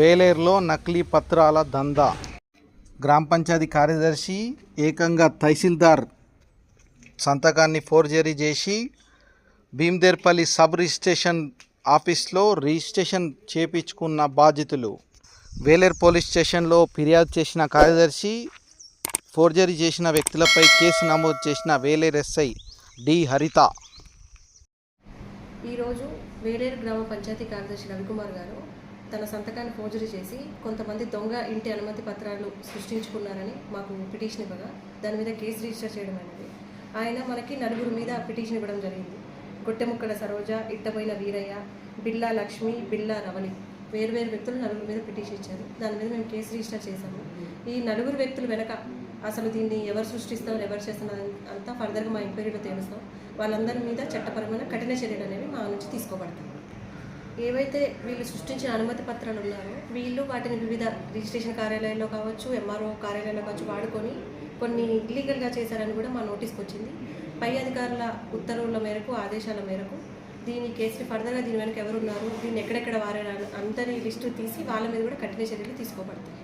వేలేరులో నకిలీ పత్రాల దందా. గ్రామ పంచాయతీ కార్యదర్శి ఏకంగా తహసీల్దార్ సంతకాన్ని ఫోర్జరీ చేసి భీమదేర్పల్లి సబ్ రిజిస్ట్రేషన్ ఆఫీస్లో రిజిస్ట్రేషన్ చేపించుకున్న బాధితులు వేలేరు పోలీస్ స్టేషన్లో ఫిర్యాదు చేసిన కార్యదర్శి ఫోర్జరీ చేసిన వ్యక్తులపై కేసు నమోదు చేసిన వేలేరు ఎస్ఐ డి హరిత. ఈరోజు వేలేరు గ్రామ పంచాయతీ కార్యదర్శి రవికుమార్ గారు తన సంతకాన్ని ఫోర్జరీ చేసి కొంతమంది దొంగ ఇంటి అనుమతి పత్రాలు సృష్టించుకున్నారని మాకు పిటిషన్ ఇవ్వగా దాని మీద కేసు రిజిస్టర్ చేయడం అనేది. ఆయన మనకి నలుగురు మీద పిటిషన్ ఇవ్వడం జరిగింది. గొట్టెముక్కల సరోజ ఇట్టబోయిన వీరయ్య బిల్లా లక్ష్మి బిల్లా రవలి వేరువేరు వ్యక్తులు నలుగురు మీద పిటిషన్ ఇచ్చారు. దాని మీద మేము కేసు రిజిస్టర్ చేశాము. ఈ నలుగురు వ్యక్తులు వెనక అసలు దీన్ని ఎవరు సృష్టిస్తారు ఎవరు చేస్తున్నారు అంతా ఫర్దర్గా మా ఎంక్వైరీలో తెలుస్తాం. వాళ్ళందరి మీద చట్టపరమైన కఠిన చర్యలు అనేవి మా నుంచి తీసుకోబడతాయి. ఏవైతే వీళ్ళు సృష్టించిన అనుమతి పత్రాలు ఉన్నారో వీళ్ళు వాటిని వివిధ రిజిస్ట్రేషన్ కార్యాలయంలో కావచ్చు ఎంఆర్ఓ కార్యాలయంలో కావచ్చు వాడుకొని కొన్ని ఇల్లీగల్గా చేశారని కూడా మా నోటీస్కి వచ్చింది. పై అధికారుల ఉత్తర్వుల మేరకు ఆదేశాల మేరకు దీని కేసుని ఫర్దర్గా దీని వెనక ఎవరున్నారు దీన్ని ఎక్కడెక్కడ వారారు అందరి లిస్టు తీసి వాళ్ళ మీద కూడా కఠిన చర్యలు తీసుకోబడతాయి.